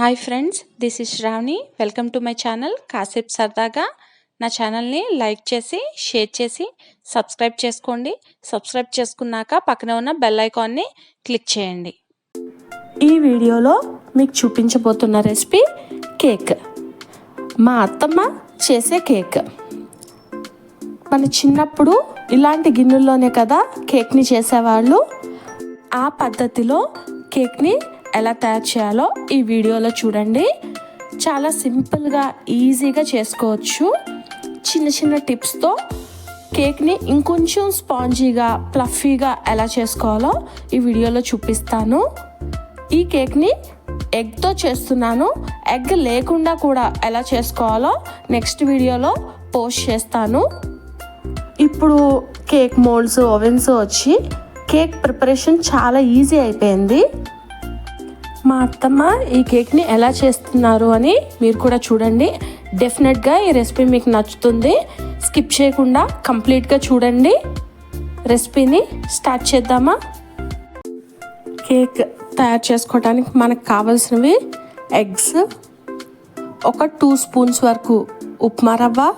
Hi friends this is Sravani welcome to my channel కాసేపు సరదాగా నా ఛానల్ని లైక్ చేసి షేర్ చేసి సబ్స్క్రైబ్ చేసుకోండి. సబ్స్క్రైబ్ చేసుకున్నాక పక్కన ఉన్న బెల్ ఐకాన్ని క్లిక్ చేయండి. ఈ వీడియోలో మీకు చూపించబోతున్న రెసిపీ కేక్ మా అత్తమ్మ చేసే కేక్ మన చిన్నప్పుడు ఇలాంటి గిన్నెల్లోనే కదా కేక్ని చేసేవాళ్ళు. ఆ పద్ధతిలో కేక్ని ఎలా తయారు చేయాలో ఈ వీడియోలో చూడండి. చాలా సింపుల్గా ఈజీగా చేసుకోవచ్చు. చిన్న చిన్న టిప్స్తో కేక్ని ఇంకొంచెం స్పాంజీగా ప్లఫీగా ఎలా చేసుకోవాలో ఈ వీడియోలో చూపిస్తాను. ఈ కేక్ని ఎగ్తో చేస్తున్నాను. ఎగ్ లేకుండా కూడా ఎలా చేసుకోవాలో నెక్స్ట్ వీడియోలో పోస్ట్ చేస్తాను. ఇప్పుడు కేక్ మోల్డ్స్ ఓవెన్స్ వచ్చి కేక్ ప్రిపరేషన్ చాలా ఈజీ అయిపోయింది. మా అత్తమ్మ ఈ కేక్ని ఎలా చేస్తున్నారు అని మీరు కూడా చూడండి. డెఫినెట్గా ఈ రెసిపీ మీకు నచ్చుతుంది. స్కిప్ చేయకుండా కంప్లీట్గా చూడండి. రెసిపీని స్టార్ట్ చేద్దామా? కేక్ తయారు చేసుకోవడానికి మనకు కావాల్సినవి ఎగ్స్ ఒక టూ స్పూన్స్ వరకు ఉప్మా రవ్వ.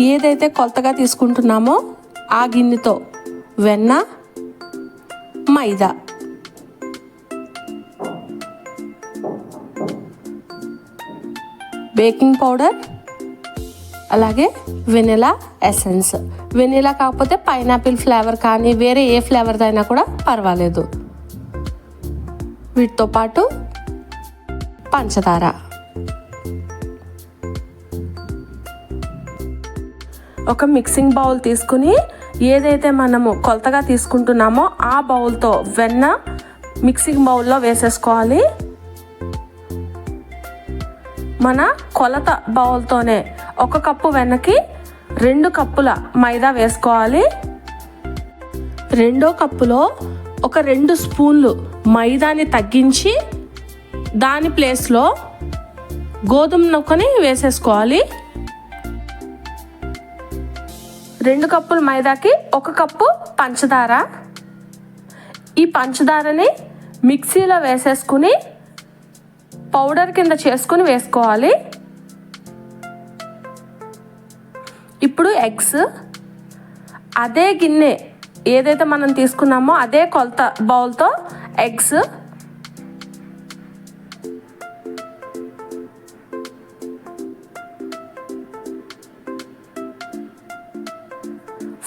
ఏదైతే కొత్తగా తీసుకుంటున్నామో ఆ గిన్నెతో వెన్న మైదా. బేకింగ్ పౌడర్ అలాగే వెనిలా ఎసెన్స్. వెనిలా కాకపోతే పైనాపిల్ ఫ్లేవర్ కానీ వేరే ఏ ఫ్లేవర్దైనా కూడా పర్వాలేదు. వీటితో పాటు పంచదార. ఒక మిక్సింగ్ బౌల్ తీసుకుని ఏదైతే మనము కొలతగా తీసుకుంటున్నామో ఆ బౌల్తో వెన్న మిక్సింగ్ బౌల్లో వేసేసుకోవాలి. మన కొలత బౌల్తోనే ఒక కప్పు వెనక్కి రెండు కప్పుల మైదా వేసుకోవాలి. రెండో కప్పులో ఒక రెండు స్పూన్లు మైదాని తగ్గించి దాని ప్లేస్లో గోధుమ నొక్కని వేసేసుకోవాలి. రెండు కప్పుల మైదాకి ఒక కప్పు పంచదార. ఈ పంచదారని మిక్సీలో వేసేసుకుని పౌడర్ కింద చేసుకుని వేసుకోవాలి. ఇప్పుడు ఎగ్స్ అదే గిన్నె ఏదైతే మనం తీసుకున్నామో అదే కొలత బౌల్తో ఎగ్స్.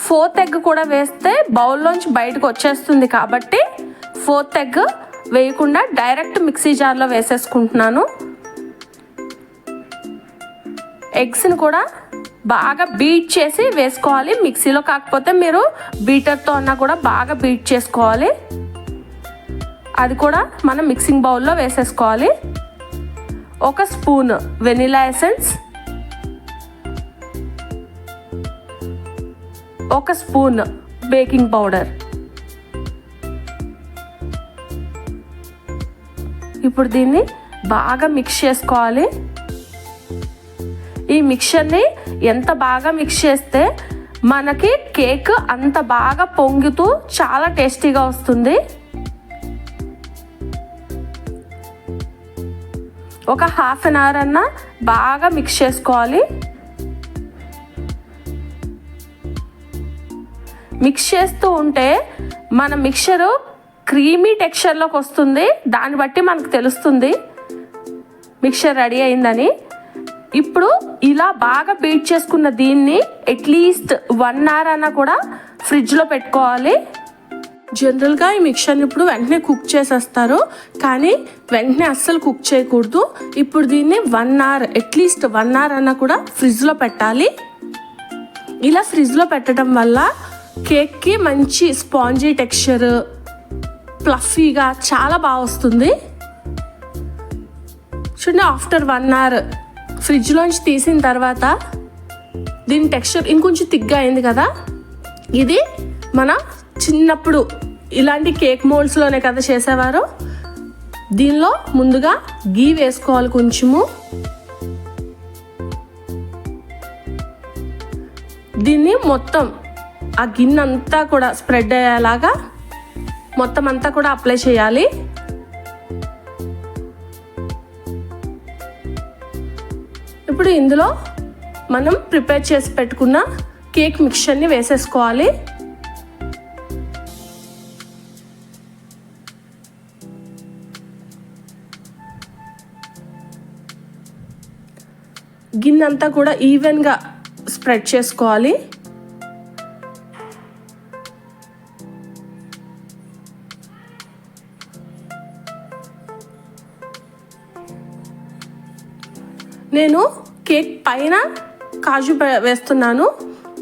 ఫోర్త్ ఎగ్ కూడా వేస్తే బౌల్లోంచి బయటకు వచ్చేస్తుంది కాబట్టి ఫోర్త్ ఎగ్ వేయకుండా డైరెక్ట్ మిక్సీ జార్లో వేసేసుకుంటున్నాను. ఎగ్స్ని కూడా బాగా బీట్ చేసి వేసుకోవాలి. మిక్సీలో కాకపోతే మీరు బీటర్తో అన్నా కూడా బాగా బీట్ చేసుకోవాలి. అది కూడా మనం మిక్సింగ్ బౌల్లో వేసేసుకోవాలి. ఒక స్పూన్ వెనిలా ఎసెన్స్. ఒక స్పూన్ బేకింగ్ పౌడర్. ఇప్పుడు దీన్ని బాగా మిక్స్ చేసుకోవాలి. ఈ మిక్చర్ని ఎంత బాగా మిక్స్ చేస్తే మనకి కేక్ అంత బాగా పొంగుతూ చాలా టేస్టీగా వస్తుంది. ఒక హాఫ్ అన్ అవర్ అన్నా బాగా మిక్స్ చేసుకోవాలి. మిక్స్ చేస్తూ ఉంటే మన మిక్చరు క్రీమీ టెక్స్చర్లోకి వస్తుంది. దాన్ని బట్టి మనకు తెలుస్తుంది. మిక్చర్ రెడీ అయిందని. ఇప్పుడు ఇలా బాగా బీట్ చేసుకున్న దీన్ని అట్లీస్ట్ వన్ అవర్ అన్నా కూడా ఫ్రిడ్జ్లో పెట్టుకోవాలి. జనరల్గా ఈ మిక్చర్ని ఇప్పుడు వెంటనే కుక్ చేసేస్తారు. కానీ వెంటనే అస్సలు కుక్ చేయకూడదు. ఇప్పుడు దీన్ని one hour at least one hour అన్నా కూడా ఫ్రిడ్జ్లో పెట్టాలి. ఇలా ఫ్రిడ్జ్లో పెట్టడం వల్ల కేక్కి మంచి స్పాంజీ టెక్స్చర్ ఫ్లఫీగా చాలా బాగా వస్తుంది. చూడండి ఆఫ్టర్ వన్ అవర్ ఫ్రిడ్జ్లోంచి తీసిన తర్వాత దీని టెక్స్చర్ ఇంకొంచెం తిగ్గా అయింది కదా? ఇది మన చిన్నప్పుడు ఇలాంటి కేక్ మోల్డ్స్లోనే కదా చేసేవారు. దీనిలో ముందుగా గీ వేసుకోవాలి కొంచెము. దీన్ని మొత్తం ఆ గిన్నె అంతా కూడా స్ప్రెడ్ అయ్యేలాగా మొత్తం అంతా కూడా అప్లై చేయాలి. ఇప్పుడు ఇందులో మనం ప్రిపేర్ చేసి పెట్టుకున్న కేక్ మిక్చర్ని వేసేసుకోవాలి. గిన్నె అంతా కూడా ఈవెన్గా స్ప్రెడ్ చేసుకోవాలి. నేను కేక్ పైన కాజు వేస్తున్నాను.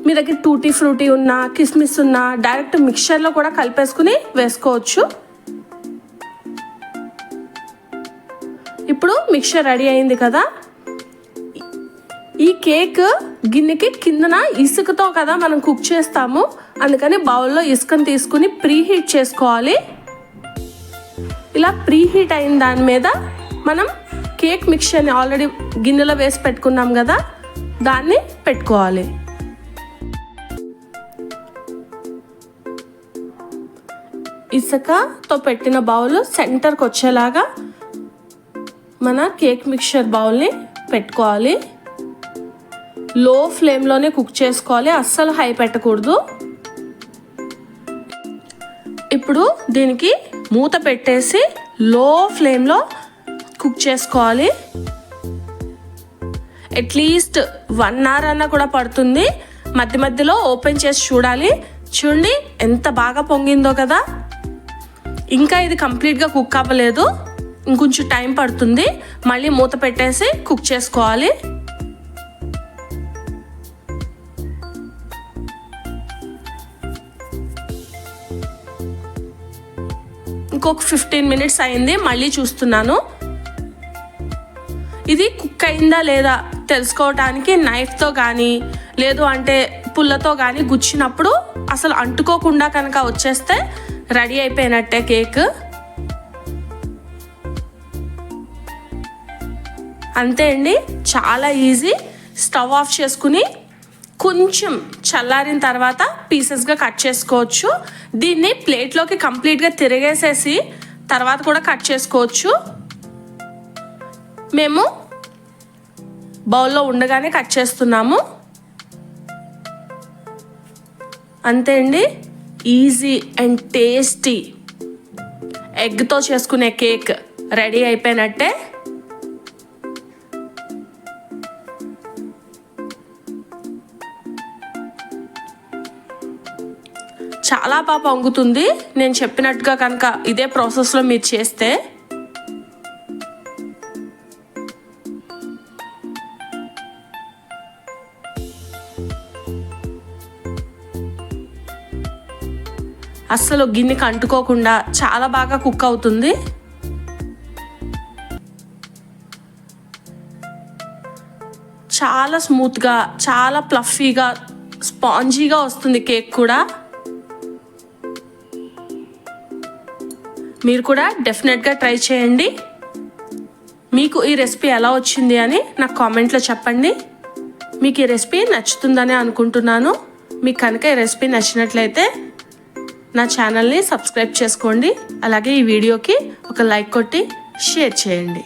మీ దగ్గర టూటీ ఫ్రూటీ ఉన్నా కిస్మిస్ ఉన్నా డైరెక్ట్ మిక్చర్లో కూడా కలిపేసుకుని వేసుకోవచ్చు. ఇప్పుడు మిక్చర్ రెడీ అయింది కదా. ఈ కేక్ గిన్నెకి కిందన ఇసుకతో కదా మనం కుక్ చేస్తాము. అందుకని బౌల్లో ఇసుకను తీసుకుని ప్రీ హీట్ చేసుకోవాలి. ఇలా ప్రీ హీట్ అయిన దాని మీద మనం కేక్ మిక్చర్ని ఆల్రెడీ గిన్నెలో వేసి పెట్టుకున్నాం కదా దాన్ని పెట్టుకోవాలి. ఇసుకతో పెట్టిన బౌల్ సెంటర్కి వచ్చేలాగా మన కేక్ మిక్చర్ బౌల్ని పెట్టుకోవాలి. లో ఫ్లేమ్లోనే కుక్ చేసుకోవాలి అస్సలు హై పెట్టకూడదు. ఇప్పుడు దీనికి మూత పెట్టేసి లో ఫ్లేమ్లో కుక్ చేసుకోవాలి. అట్లీస్ట్ వన్ అవర్ అన్నా కూడా పడుతుంది. మధ్య మధ్యలో ఓపెన్ చేసి చూడాలి. చూడండి ఎంత బాగా పొంగిందో కదా. ఇంకా ఇది కంప్లీట్గా కుక్ అవ్వలేదు. ఇంకొంచెం టైం పడుతుంది. మళ్ళీ మూత పెట్టేసి కుక్ చేసుకోవాలి. ఇంకొక ఫిఫ్టీన్ మినిట్స్ అయింది. మళ్ళీ చూస్తున్నాను. ఇది కుక్ అయిందా లేదా తెలుసుకోవటానికి నైఫ్తో కానీ లేదు అంటే పుల్లతో కానీ గుచ్చినప్పుడు అసలు అంటుకోకుండా కనుక వచ్చేస్తే రెడీ అయిపోయినట్టే కేక్. అంతే అండి చాలా ఈజీ. స్టవ్ ఆఫ్ చేసుకుని కొంచెం చల్లారిన తర్వాత పీసెస్గా కట్ చేసుకోవచ్చు. దీన్ని ప్లేట్లోకి కంప్లీట్గా తిరిగేసేసి తర్వాత కూడా కట్ చేసుకోవచ్చు. మేము బౌల్లో ఉండగానే కట్ చేస్తున్నాము. అంతే అండి. Easy and tasty. ఎగ్తో చేసుకునే కేక్ రెడీ అయిపోయినట్టే. చాలా బాగా పొంగుతుంది. నేను చెప్పినట్టుగా కనుక ఇదే ప్రాసెస్లో మీరు చేస్తే అస్సలు గిన్నెకి అంటుకోకుండా చాలా బాగా కుక్ అవుతుంది. చాలా స్మూత్గా చాలా ప్లఫీగా స్పాంజీగా వస్తుంది కేక్ కూడా. మీరు కూడా డెఫినెట్గా ట్రై చేయండి. మీకు ఈ రెసిపీ ఎలా వచ్చింది అని నాకు కామెంట్లో చెప్పండి. మీకు ఈ రెసిపీ నచ్చుతుందని అనుకుంటున్నాను. మీకు కనుక ఈ రెసిపీ నచ్చినట్లయితే నా ఛానల్ని సబ్స్క్రైబ్ చేసుకోండి. అలాగే ఈ వీడియోకి ఒక లైక్ కొట్టి షేర్ చేయండి.